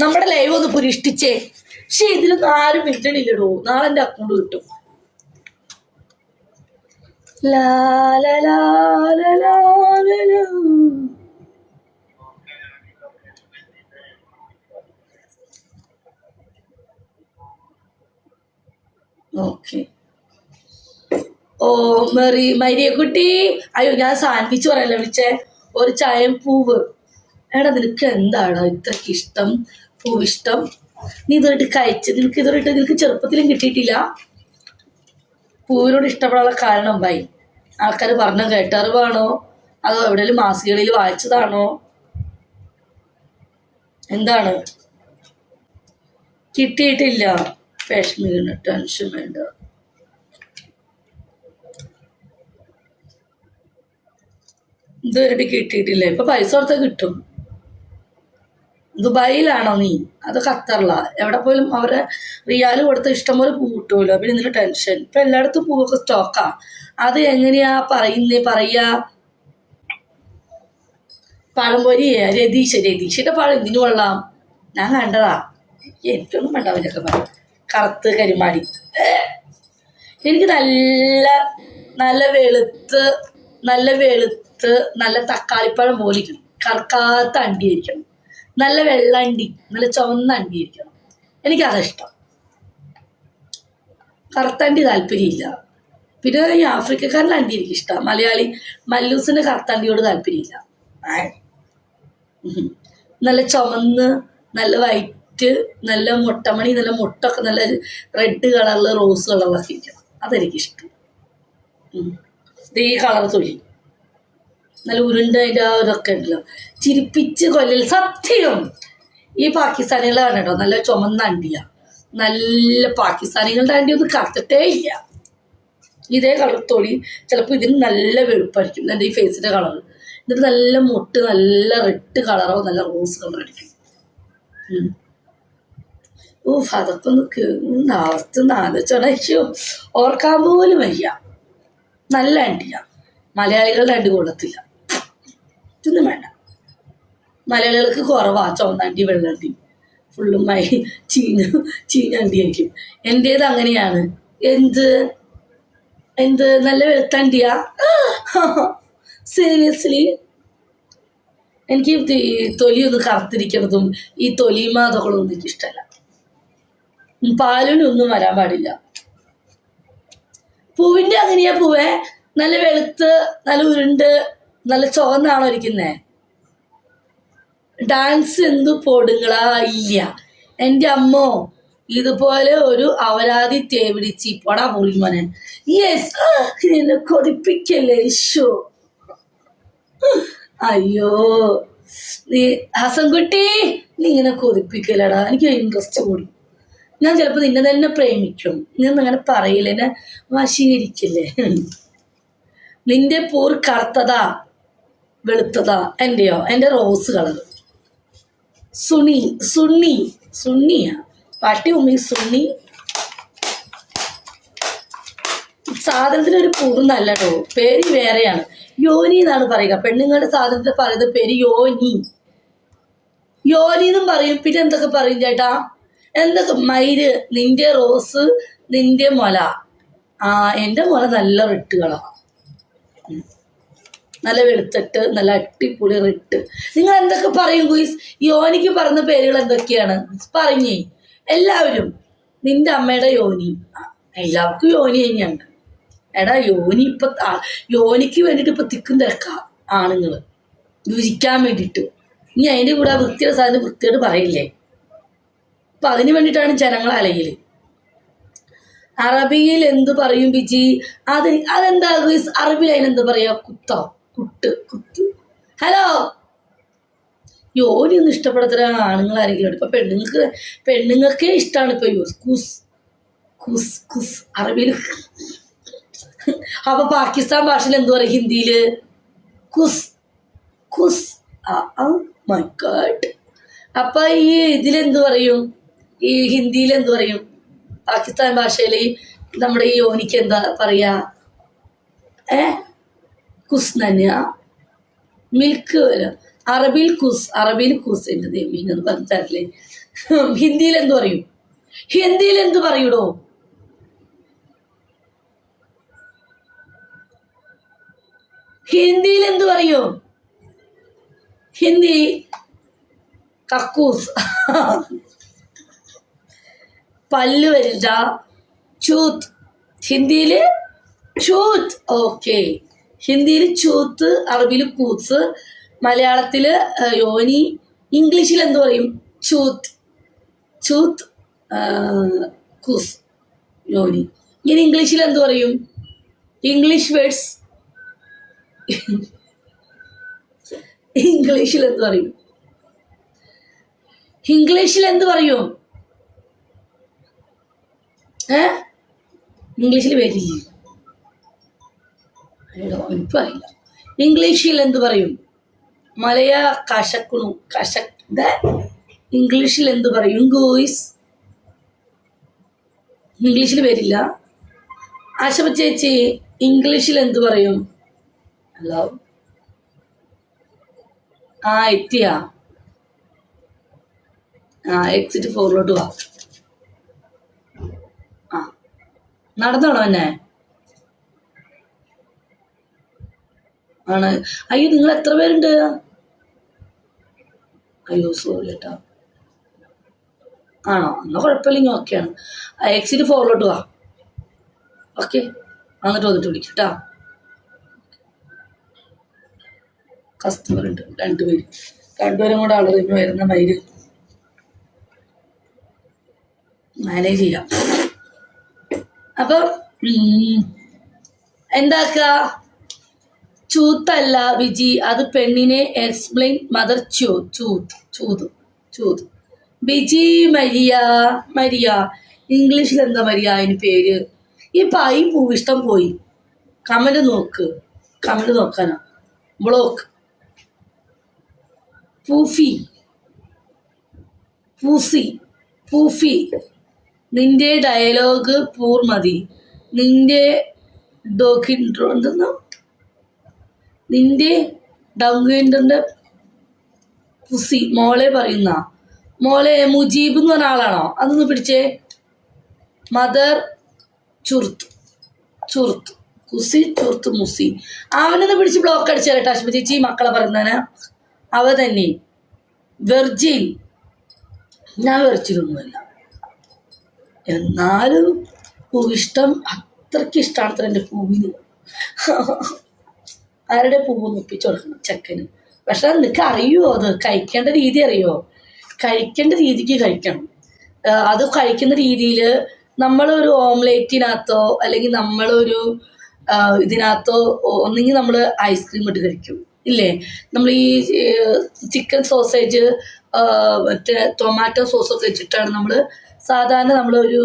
നമ്മുടെ ലൈവ് ഒന്ന് പുരിഷ്ടിച്ചേ. പക്ഷെ ഇതിലൊന്നും ആരും മിണ്ടണില്ലടോ നാളെ എന്റെ അക്കൗണ്ട് കിട്ടും. ഓ മെറി മരിയ കുട്ടി അയ്യോ ഞാൻ സാൻഡ്വിച്ച് പറയല്ല വിളിച്ചേ? ഒരു ചായം പൂവ്. എടാ നിനക്ക് എന്താണ് ഇത്രയ്ക്ക് ഇഷ്ടം? പൂവിഷ്ടം നീ ഇതുവരെ കഴിച്ച് നിനക്ക് ഇതുവരെ നിനക്ക് ചെറുപ്പത്തിലും കിട്ടിയിട്ടില്ല. പൂവിനോട് ഇഷ്ടപ്പെടാനുള്ള കാരണം ബൈ ആൾക്കാർ പറഞ്ഞ കേട്ടറിവാണോ? അതോ എവിടെയെങ്കിലും മാസികകളിൽ വായിച്ചതാണോ? എന്താണ്? കിട്ടിയിട്ടില്ല. വിഷമിക്കുന്ന ടെൻഷൻ വേണ്ട. ഇതുവരെ കിട്ടിയിട്ടില്ല. ഇപ്പൊ പൈസ കൊടുത്താൽ കിട്ടും. ദുബായിലാണോ നീ? അത് ഖത്തറില. എവിടെ പോലും അവരെ റിയാൽ കൊടുത്ത ഇഷ്ടംപോലെ പൂ കിട്ടുമല്ലോ. പിന്നെ ഇതിന് ടെൻഷൻ. ഇപ്പൊ എല്ലായിടത്തും പൂവൊക്കെ സ്റ്റോക്കാ അത് എങ്ങനെയാ പറയുന്നേ? പറയാ. പഴംപൊരി രതീഷ്. രതീഷിന്റെ പഴം എന്തിനു കൊള്ളാം? ഞാൻ കണ്ടതാ. എനിക്കൊന്നും വേണ്ട അവനൊക്കെ പറയാം കറുത്ത് കരിമാടി. എനിക്ക് നല്ല നല്ല വെളുത്ത് നല്ല വെളുത്ത് നല്ല തക്കാളിപ്പഴം പോലിരിക്കണം കറക്കാത്ത അണ്ടി ഇരിക്കണം നല്ല വെള്ള അണ്ടി നല്ല ചുവന്ന അണ്ടി ഇരിക്കണം എനിക്കതാ ഇഷ്ടം. കറുത്തണ്ടി താല്പര്യമില്ല. പിന്നെ ഈ ആഫ്രിക്കക്കാരന്റെ അണ്ടി എനിക്ക് ഇഷ്ടം. മലയാളി മല്ലൂസിന് കറുത്തണ്ടിയോട് താല്പര്യമില്ല. നല്ല ചുമന്ന് നല്ല വൈറ്റ് നല്ല മുട്ടമണി നല്ല മുട്ടൊക്കെ നല്ല റെഡ് കളറിൽ റോസ് കളറിലൊക്കെ ഇരിക്കണം. അതെനിക്കിഷ്ടം. ഇതേ കളർ തൊഴി നല്ല ഉരുണ്ട ആ ഇതൊക്കെ ഉണ്ടല്ലോ. ചിരിപ്പിച്ച് കൊല്ലൽ. സത്യം. ഈ പാകിസ്ഥാനികളാണ് കേട്ടോ നല്ല ചുമന്ന അണ്ടിയ. നല്ല പാകിസ്ഥാനികളുടെ അണ്ടി ഒന്നും കറുത്തിട്ടേ ഇല്ല. ഇതേ കളർ തൊടി. ചിലപ്പോൾ ഇതിന് നല്ല വെളുപ്പായിരിക്കും. എന്റെ ഈ ഫേസിന്റെ കളർ എന്നിട്ട് നല്ല മുട്ട് നല്ല റെഡ് കളറോ നല്ല റോസ് കളറോ ആയിരിക്കും. ഊഫ് അതൊക്കെ ഒന്ന് അവസ്ഥ ഒന്ന് ഓർക്കാൻ പോലും വയ്യ. നല്ല അണ്ടിയ. മലയാളികളുടെ അണ്ടി കൊള്ളത്തില്ല. ഇതൊന്നും വേണ്ട. മലയാളികൾക്ക് കുറവാ ചുവന്നണ്ടി വെള്ളണ്ടി. ഫുള്ളും മൈ ചീഞ്ഞ ചീഞ്ഞണ്ടി ആയിരിക്കും എന്റേത് അങ്ങനെയാണ്. എന്ത്? എന്ത്? നല്ല വെളുത്തണ്ടിയാ? സീരിയസ്ലി എനിക്ക് ഈ തൊലി ഒന്ന് കറുത്തിരിക്കണതും ഈ തൊലിമാതകളൊന്നും എനിക്ക് ഇഷ്ടമല്ല പാലിനൊന്നും വരാൻ പാടില്ല. പൂവിന്റെ അങ്ങനെയാ പൂവേ. നല്ല വെളുത്ത് നല്ല ഉരുണ്ട് നല്ല ചുവന്നാണോ ഇരിക്കുന്നേ ഡാൻസ് എന്തു പൊടുങ്ങളാ ഇല്ല എന്റെ അമ്മോ ഇതുപോലെ ഒരു അവരാതി തേവിടിച്ച് പൊടാ പൊളിമോനെ യെസ് എന്നെ കൊതിപ്പിക്കല്ലേ ഈശോ. അയ്യോ നീ ഹസൻകുട്ടി നീ ഇങ്ങനെ കൊതിപ്പിക്കലടാ. എനിക്ക് ഇൻട്രസ്റ്റ് കൂടി. ഞാൻ ചിലപ്പോൾ നിന്നെ തന്നെ പ്രേമിക്കും. നീ അങ്ങനെ പറയില്ല എന്നെ വശീകരിക്കില്ലേ? നിന്റെ പൂർ കറുത്തതാ. വെളുത്തതാ? എന്റെയോ? എന്റെ റോസ് കളർ സുണി സുണ്ണി സുണ്ണിയാ പട്ടി ഉമ്മി സുണ്ണി സാധനത്തിന് ഒരു പൂർണല്ല കേട്ടോ. പേര് വേറെയാണ്. യോനി എന്നാണ് പറയുക. പെണ്ണുങ്ങളുടെ സാധനത്തിന് പറയുന്നത് പേര് യോനി. യോനി എന്നും പറയും. പിന്നെ എന്തൊക്കെ പറയും ചേട്ടാ? എന്തൊക്കെ? മയിൽ നിന്റെ റോസ് നിന്റെ മുല. ആ എന്റെ മുല നല്ല റിട്ടുകളാണ് നല്ല വെളുത്തിട്ട് നല്ല അടിപൊളി റിട്ട്. നിങ്ങൾ എന്തൊക്കെ പറയും ഗുയിസ്? യോനിക്ക് പറഞ്ഞ പേരുകൾ എന്തൊക്കെയാണ്? പറഞ്ഞേ. എല്ലാവരും. നിന്റെ അമ്മയുടെ യോനി. എല്ലാവർക്കും യോനി തന്നെയാണ്. എടാ യോനി ഇപ്പൊ യോനിക്ക് വേണ്ടിട്ട് ഇപ്പൊ തിക്കും തിരക്ക ആണുങ്ങൾ. രുചിക്കാൻ വേണ്ടിട്ട് ഇനി അതിന്റെ കൂടെ ആ വൃത്തിയുടെ സാധനം വൃത്തിയോട് പറയില്ലേ? അപ്പൊ അതിന് വേണ്ടിയിട്ടാണ് ജനങ്ങൾ അലയിൽ അറബിയിൽ എന്ത് പറയും ബിജി? അത് അതെന്താ അറബിയിൽ അതിനെന്ത് പറയാ? കുത്തോ. കുട്ട് കുത്ത്. ഹലോ? യോനി ഇഷ്ടപ്പെടാത്ത ആണുങ്ങൾ ആരെങ്കിലും പെണ്ണുങ്ങൾക്ക് പെണ്ണുങ്ങൾക്കേ ഇഷ്ടമാണ് ഇപ്പൊ യൂസ്. കുസ് കുസ് കുസ്. അറബിയിൽ അപ്പൊ പാകിസ്ഥാൻ ഭാഷയിൽ എന്തു പറയും ഹിന്ദിയിൽ? കുസ് കുസ്. മൈ ഗാഡ് അപ്പൊ ഈ ഇതിലെന്ത് പറയും? ഈ ഹിന്ദിയിൽ എന്ത് പറയും? പാകിസ്ഥാൻ ഭാഷയിൽ നമ്മുടെ ഈ യോനിക്ക് എന്താ പറയാ? ഏ? കുസ് തന്നെയാ മിൽക്ക് അറബിൽ കുസ് അറബിയിൽ കുസ് എന്റെ ദൈവം പറഞ്ഞു തരല്ലേ ഹിന്ദിയിൽ എന്ത് പറയും? ഹിന്ദിയിൽ എന്ത് പറയൂടോ? ഹിന്ദിയിൽ എന്ത് പറയൂ? ഹിന്ദി കക്കൂസ്. പല്ല് വരില്ല ചൂത്ത്. ഹിന്ദിയിൽ ചൂത്ത്. ഓക്കെ. ഹിന്ദിയിൽ ചൂത്ത് അറബിയിൽ കൂത്ത് മലയാളത്തിൽ യോനി ഇംഗ്ലീഷിൽ എന്ത് പറയും? ചൂത്ത്. ചൂത്ത് കൂസ് യോനി. ഇനി ഇംഗ്ലീഷിൽ എന്ത് പറയും? English words. ഇംഗ്ലീഷിൽ എന്ത് പറയും? ഇംഗ്ലീഷിൽ എന്ത് പറയും? ഏ? ഇംഗ്ലീഷിൽ വരില്ല. എനിക്കറിയില്ല ഇംഗ്ലീഷിൽ എന്ത് പറയും? മലയ കശക്കുണു കശക് ദേ, ഇംഗ്ലീഷിൽ എന്ത് പറയും? ഗോയിസ് ഇംഗ്ലീഷിൽ വരില്ല ആശപ ചേച്ചി ഇംഗ്ലീഷിൽ എന്ത് പറയും? ഹലോ? ആ എത്തിയ. ആ എക്സിറ്റ് ഫോറിലോട്ട് വാ. ആ നടന്നോണോ എന്നെ. ആണ്. അയ്യോ നിങ്ങൾ എത്ര പേരുണ്ട്? അയ്യോ സോറി കേട്ടോ ആണോ? എന്നാൽ കുഴപ്പമില്ലെങ്കിൽ ഓക്കെയാണ് എക്സിറ്റ് ഫോറിലോട്ട് വാ. ഓക്കെ എന്നിട്ട് വന്നിട്ട് വിളിക്കും കസ്റ്റമർ ഉണ്ട് രണ്ടുപേര്. രണ്ടുപേരും കൂടെ ആളുകൾ ഇനി വരുന്ന മൈര് മാനേജ് ചെയ്യാം. അപ്പം എന്താക്കുക എന്താക്ക? ചൂത്തല്ല വിജി. അത് പെണ്ണിനെ എക്സ്പ്ലെയിൻ മദർ ചൂ ചൂത്ത് ചൂത് ചൂത്. Biji Maria Maria. ഇംഗ്ലീഷിൽ എന്താ മരിയ അതിന് പേര്? ഈ പായി പൂവിഷ്ടം പോയി. കമൽ നോക്ക്. കമൽ നോക്കാനാ. ബ്ലോക്ക്. പൂഫി. പൂസി. പൂഫി. നിന്റെ ഡയലോഗ് പൂർമതി നിന്റെ ഡോക്കിൻ എന്തെന്നോ നിന്റെ ഡൗങ്കിന്റെ പുസി മോളെ പറയുന്ന മോളെ മുജീബ് എന്ന് പറഞ്ഞ ആളാണോ? അതൊന്ന് പിടിച്ചേ. മദർ ചുർത്ത് ചുർത്ത് കുസി ചുർത്ത് മുസി. അവനൊന്ന് പിടിച്ച് ബ്ലോക്ക് അടിച്ചാലേ കേട്ടോ അശ്മ ചേച്ചി മക്കളെ പറയുന്നതിന് അവ തന്നെ. വെർജിൻ ഞാൻ വെറിച്ചിരുന്നുമല്ല എന്നാലും പൂവിഷ്ടം അത്രയ്ക്ക് ഇഷ്ടമാണ് എന്റെ പൂവിന്. ആരുടെ പൂവ് ഒപ്പിച്ചു കൊടുക്കണം? ചെക്കന്. പക്ഷെ നിനക്ക് അറിയുമോ അത്? കഴിക്കേണ്ട രീതി അറിയുമോ കഴിക്കേണ്ട രീതിക്ക് കഴിക്കണം. അത് കഴിക്കുന്ന രീതിയിൽ നമ്മളൊരു ഓംലേറ്റിനകത്തോ അല്ലെങ്കിൽ നമ്മളൊരു ഇതിനകത്തോ ഒന്നെങ്കിൽ നമ്മൾ ഐസ്ക്രീം ഇട്ട് കഴിക്കും. ഇല്ലേ? നമ്മൾ ഈ ചിക്കൻ സോസേജ് മറ്റേ ടൊമാറ്റോ സോസൊക്കെ വെച്ചിട്ടാണ് നമ്മൾ സാധാരണ നമ്മളൊരു